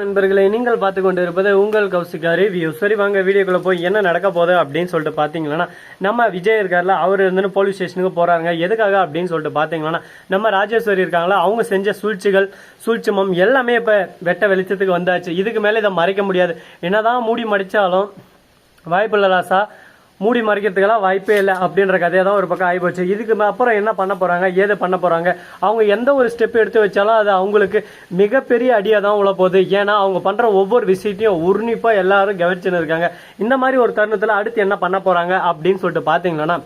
நண்பர்களே நீங்கள் பார்த்து கொண்டு இருப்பது உங்கள் கௌசிகா ரிவ்யூ சரி வாங்க வீடியோக்குள்ளே போய் என்ன நடக்க போகுது அப்படின்னு சொல்லிட்டு பார்த்தீங்கன்னா நம்ம விஜய் இருக்கார்ல அவர் இருந்துன்னு போலீஸ் ஸ்டேஷனுக்கு போகிறாங்க எதுக்காக அப்படின்னு சொல்லிட்டு பார்த்தீங்கன்னா நம்ம ராஜேஸ்வரி இருக்காங்களா அவங்க செஞ்ச சூழ்ச்சிகள் சூழ்ச்சிமம் எல்லாமே இப்போ வெட்ட வெளிச்சத்துக்கு வந்தாச்சு. இதுக்கு மேலே இதை மறைக்க முடியாது. என்னதான் மூடி மடித்தாலும் வாய்ப்பு இல்லை ராசா. மூடி மறைக்கிறதுக்கெல்லாம் வாய்ப்பே இல்லை அப்படின்ற கதையை தான் ஒரு பக்கம் ஆகிப்போச்சு இதுக்கு அப்புறம் என்ன பண்ண போகிறாங்க ஏது பண்ண போகிறாங்க அவங்க எந்த ஒரு ஸ்டெப் எடுத்து வச்சாலும் அது அவங்களுக்கு மிகப்பெரிய அடியாக தான் உள்ள போகுது. ஏன்னா அவங்க பண்ணுற ஒவ்வொரு விஷயத்தையும் உருணிப்பாக எல்லாரும் கவனிச்சுன்னு இருக்காங்க. இந்த மாதிரி ஒரு தருணத்தில் அடுத்து என்ன பண்ண போகிறாங்க அப்படின்னு சொல்லிட்டு பார்த்தீங்கன்னா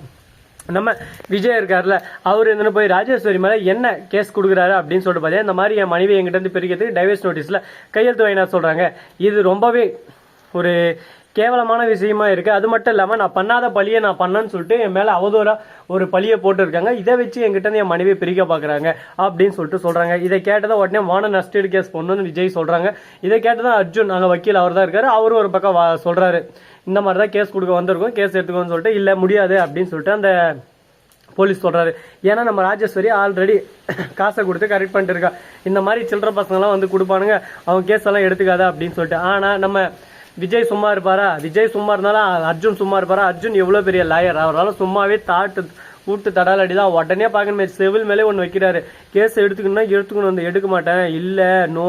நம்ம விஜய் இருக்கார்ல அவர் இருந்து போய் ராஜேஸ்வரி மேலே என்ன கேஸ் கொடுக்குறாரு அப்படின்னு சொல்லிட்டு பார்த்தீங்கன்னா இந்த மாதிரி என் மனைவி என்கிட்ட இருந்து பிரிக்கிறதுக்கு டைவர்ஸ் நோட்டீஸில் கையெழுத்து வாங்கினா சொல்கிறாங்க இது ரொம்பவே ஒரு கேவலமான விஷயமா இருக்கு. அது மட்டும் இல்லாமல் நான் பண்ணாத பழியை நான் பண்ணேன்னு சொல்லிட்டு என் மேலே அவதூறாக ஒரு பழியை போட்டுருக்காங்க. இதை வச்சு என்கிட்ட என் மனைவியை பிரிக்க பார்க்குறாங்க அப்படின்னு சொல்லிட்டு சொல்கிறாங்க இதை கேட்டதை உடனே வான நஷ்டீடு கேஸ் பொண்ணுன்னு விஜய் சொல்கிறாங்க இதை கேட்டதான் அர்ஜுன் அங்கே வக்கீல் அவர் தான் இருக்காரு. அவரும் ஒரு பக்கம் சொல்கிறாரு சொல்றாரு. இந்த மாதிரி தான் கேஸ் கொடுக்க வந்திருக்கோம். கேஸ் எடுத்துக்கோன்னு சொல்லிட்டு இல்லை முடியாது அப்படின்னு சொல்லிட்டு அந்த போலீஸ் சொல்கிறாரு ஏன்னா நம்ம ராஜேஸ்வரி ஆல்ரெடி காசை கொடுத்து கரெக்ட் பண்ணிட்டு இருக்கா. இந்த மாதிரி சில்லற பசங்கலாம் வந்து கொடுப்பானுங்க. அவங்க கேஸ் எல்லாம் எடுத்துக்காத அப்படின்னு சொல்லிட்டு. ஆனால் நம்ம விஜய் சும்மா இருப்பாரா? விஜய் சும்மா இருந்தாலும் அர்ஜுன் சும்மா இருப்பாரா? அர்ஜுன் எவ்வளோ பெரிய லாயர் அவரால் சும்மாவே தாட்டு ஊட்டு தடாலடி தான் உடனே பார்க்கணுமே செவில் மேலே ஒன்று வைக்கிறாரு. கேஸ் எடுத்துக்கணும்னா எடுத்துக்கணும். வந்து எடுக்க மாட்டேன். இல்லை நோ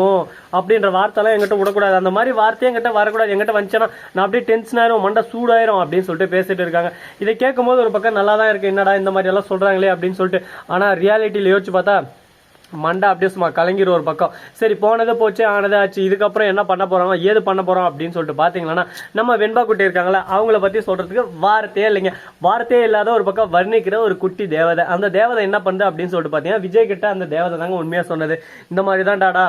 அப்படின்ற வார்த்தைலாம் எங்கிட்ட விடக்கூடாது. அந்த மாதிரி வார்த்தையும் எங்கிட்ட வரக்கூடாது. எங்கிட்ட வந்துச்சேன்னா நான் அப்படியே டென்ஷன் ஆயிரும். மண்டை சூடாயிரும் அப்படின்னு சொல்லிட்டு பேசிட்டு இருக்காங்க. இதை கேட்கும்போது ஒரு பக்கம் நல்லா தான் இருக்கு. என்னடா இந்த மாதிரி எல்லாம் சொல்கிறாங்களே அப்படின்னு சொல்லிட்டு. ஆனால் ரியாலிட்டியில் யோசிச்சு பார்த்தா மண்டை அப்படியே சும்மா கலங்கிற ஒரு பக்கம். சரி போனது போச்சு ஆனது ஆச்சு. இதுக்கப்புறம் என்ன பண்ண போகிறாங்க ஏது பண்ண போறோம் அப்படின்னு சொல்லிட்டு பாத்தீங்கன்னா நம்ம வெண்பா குட்டி இருக்காங்களா அவங்கள பத்தி சொல்றதுக்கு வார்த்தையே இல்லைங்க. வார்த்தையே இல்லாத ஒரு பக்கம் வர்ணிக்கிற ஒரு குட்டி தேவதை. அந்த தேவதை என்ன பண்ணுது அப்படின்னு சொல்லிட்டு பாத்தீங்கன்னா விஜய் கிட்ட அந்த தேவதை தாங்க உண்மையா சொன்னது. இந்த மாதிரி தான் டாடா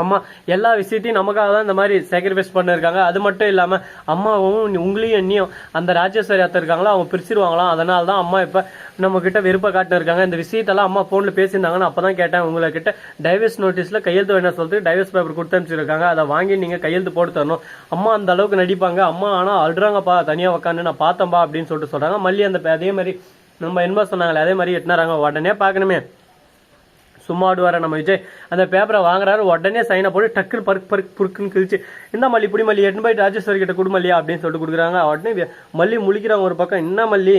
அம்மா எல்லா விஷயத்தையும் நமக்காக தான் இந்த மாதிரி சாக்ரிஃபைஸ் பண்ணிருக்காங்க. அது மட்டும் இல்லாம அம்மாவும் உங்களையும் என்னையும் அந்த ராஜேஸ்வரி அத்தை இருக்காங்களா அவங்க பிரிச்சிருவாங்களாம் அதனால தான் அம்மா இப்ப நம்ம கிட்ட விருப்ப காட்டிருக்காங்க இந்த விஷயத்தெல்லாம் அம்மா போன்ல பேசியிருந்தாங்கன்னு அப்பதான் கேட்டேன். உங்ககிட்ட டைவர்ஸ் நோட்டீஸ்ல கையெழுத்து வேணா சொல்லிட்டு டைவர்ஸ் பேப்பர் கொடுத்து அனுப்பிச்சிருக்காங்க. அதை வாங்கி நீங்க கையெழுத்து போட்டு தரணும். அம்மா அந்த அளவுக்கு நடிப்பாங்க. அம்மா ஆனா அழுறாங்கப்பா தனியா உட்காந்து நான் பார்த்தேன்பா அப்படின்னு சொல்லிட்டு சொல்றாங்க. மல்லி அந்த அதே மாதிரி நம்ம என்ன சொன்னாங்களே அதே மாதிரி எட்டினாராங்க. உடனே பார்க்கணுமே. சும்மாடுவாரு நம்ம விஜய். அந்த பேப்பரை வாங்குறாரு உடனே சைனை போட்டு டக்குன்னு பருக்கு பருக்கு புருக்குன்னு கிழிச்சு இந்த மல்லி புடி மல்லி எட்டு போய் ராஜேஸ்வரி கிட்ட கொடு மல்லியா அப்படின்னு சொல்லிட்டு கொடுக்குறாங்க. உடனே மல்லி முழிக்கிறாங்க ஒரு பக்கம் என்ன மல்லி?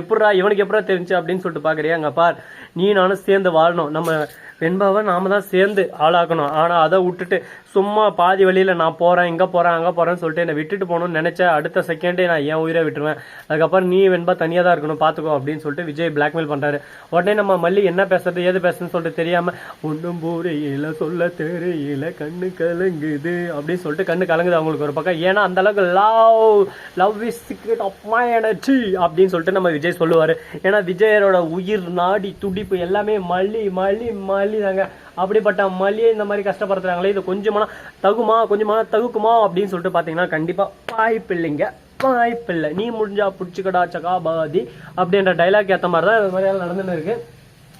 எப்படா இவனுக்கு எப்படா தெரிஞ்சு? அப்படின்னு சொல்லிட்டு பாக்குறியா? அங்க பார் நீ நானும் சேர்ந்து வாழணும். நம்ம வெண்பாவை நாம தான் சேர்ந்து ஆளாக்கணும். ஆனா அதை விட்டுட்டு சும்மா பாதி வழியில நான் போறேன் இங்க போறேன் அங்க போறேன்னு சொல்லிட்டு என்னை விட்டுட்டு போகணும்னு நினைச்ச அடுத்த செகண்டே நான் என் உயிரை விட்டுருவேன். அதுக்கப்புறம் நீ வெண்பா தனியா தான் இருக்கணும் பாத்துக்கோ அப்படின்னு சொல்லிட்டு விஜய் பிளாக்மெயில் பண்றாரு. உடனே நம்ம மல்லி என்ன பேசுறது ஏது பேசுறதுன்னு சொல்லிட்டு தெரியாம ஒன்றும் புரியல சொல்ல தெரியல கண்ணு கலங்குது அப்படின்னு சொல்லிட்டு கண்ணு கலங்குது அவங்களுக்கு ஒரு பக்கம். ஏன்னா அந்த அளவுக்கு love love is secret of my energy அப்படின்னு சொல்லிட்டு நம்ம விஜய் சொல்லுவாரு. ஏன்னா விஜயரோட உயிர் நாடி துடிப்பு எல்லாமே மல்லி மல்லி மல்லி தாங்க அப்படிப்பட்ட மல்லியை இந்த மாதிரி கஷ்டப்படுத்துறாங்களே இது கொஞ்சமான தகுமா கொஞ்சமான தகுக்குமா அப்படின்னு சொல்லிட்டு பாத்தீங்கன்னா கண்டிப்பா வாய்ப்பு இல்லைங்க. வாய்ப்பு இல்லை. நீ முடிஞ்சா புடிச்சுக்கடா சகாபாதி அப்படின்ற டைலாக் ஏத்த மாதிரி தான் இது மாதிரி நடந்துன்னு இருக்கு.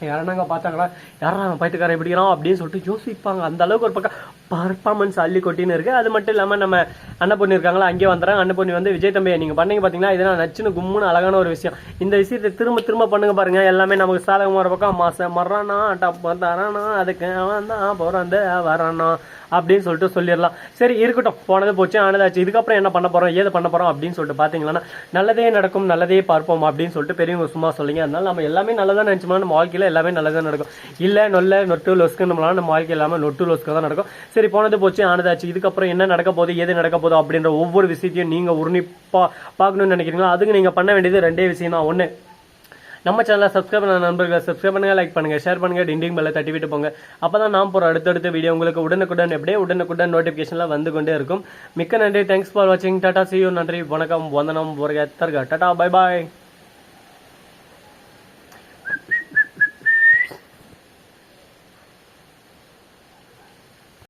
யாரனாங்க பார்த்தாங்களா? யாரா அவன் பைத்துக்காரன் எப்படிங்கிறான் அப்படின்னு சொல்லிட்டு யோசிப்பாங்க. அந்த அளவுக்கு ஒரு பக்கம் பர்ஃபார்மன்ஸ் அள்ளி கொட்டின்னு இருக்கு. அது மட்டும் இல்லாம நம்ம அன்னபொண்ணி இருக்காங்களா அங்கே வந்துறாங்க பொண்ணு வந்து விஜய் தம்பி நீங்க பண்ணீங்க பார்த்தீங்கன்னா இதெல்லாம் நச்சுன்னு கும்முன்னு அழகான ஒரு விஷயம். இந்த விஷயத்தை திரும்ப திரும்ப பண்ணுங்க பாருங்க. எல்லாமே நமக்கு சாதகம் ஒரு பக்கம் மாசம் மறானா டப் தரானா அதுக்கு அவன் தான் பிறந்த வரானா அப்படின்னு சொல்லிட்டு சொல்லிடலாம். சரி இருக்கட்டும். போனது போச்சு ஆனதாச்சு. இதுக்கப்புறம் என்ன பண்ண போறோம்? ஏது பண்ண போறோம் அப்படின்னு சொல்லிட்டு பாத்தீங்கன்னா நல்லதே நடக்கும் நல்லதே பார்ப்போம் அப்படின்னு சொல்லிட்டு பெரியவங்க சும்மா சொல்லிங்க. அதனால நம்ம எல்லாமே நல்லதா நினைச்சோம்னா நம்ம வாழ்க்கையில எல்லாமே நல்லதா நடக்கும். இல்ல நொல்ல நொட்டு லொஸ்க்கு நம்மளால நம்ம வாழ்க்கை எல்லாமே நொட்டு லொஸ்க்கு தான் நடக்கும். சரி போனது போச்சு ஆனதாச்சு. இதுக்கப்புறம் என்ன நடக்க போகுது ஏது நடக்க போகுது அப்படின்ற ஒவ்வொரு விஷயத்தையும் நீங்க உன்னிப்பா பார்க்கணும்னு நினைக்கிறீங்களோ அதுக்கு நீங்க பண்ண வேண்டியது ரெண்டே விஷயம் தான் ஒண்ணு நம்ம சேனலை சப்ஸ்கிரைப் பண்ண நண்பர்களை சப்ஸ்கிரைப் பண்ணுங்க லைக் பண்ணுங்க ஷேர் பண்ணுங்க டிண்டிங் பெல்ல தட்டி விட்டு போங்க. அப்பதான் நான் போற அடுத்தடுத்த வீடியோ உங்களுக்கு உடனுக்குடன் எப்படியே உடனுக்குடன் நோட்டிபிகேஷன்ல வந்து கொண்டே இருக்கும். மிக்க நன்றி. தேங்க்ஸ் ஃபார் வாட்சிங் டாடா சியூ நன்றி. வணக்கம். வந்தனம். தர்கா. Tata bye bye